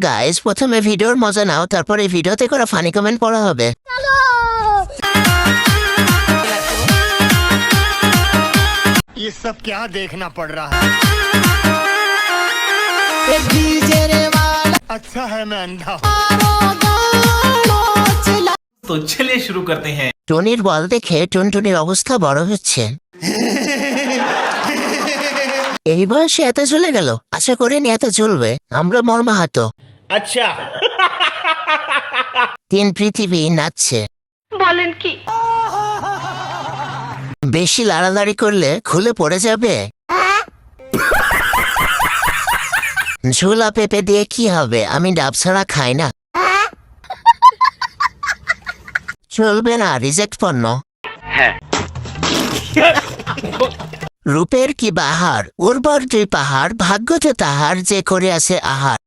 Guys প্রথমে ভিডিওর মজা নাও তারপরে ভিডিওতে করে ফানি কমেন্ট পড়া হবে ये सब क्या देखना पड़ रहा है अच्छा है मैं अंधा हूँ तो चलिए शुरू करते हैं টনির বল দেখে টুনটুনির অবস্থা বড় হচ্ছে এই বয়সে এত চলে গেল আশা করিনি এত চলবে আমরা মর্মাহত আচ্ছা। তিন পৃথিবী নাচছে। বলেন কি? বেশি লাড়ালাড়ি করলে খুলে পড়ে যাবে? ঝোলা পেঁপে দিয়ে কি হবে? আমি ডাব ছাড়া খাই না। চলবে না রিজেক্ট পণ্য। হ্যাঁ। রূপের কি বাহার? উর্বর দুই পাহাড় ভাগ্যতে তাহার যে করে আছে আহার।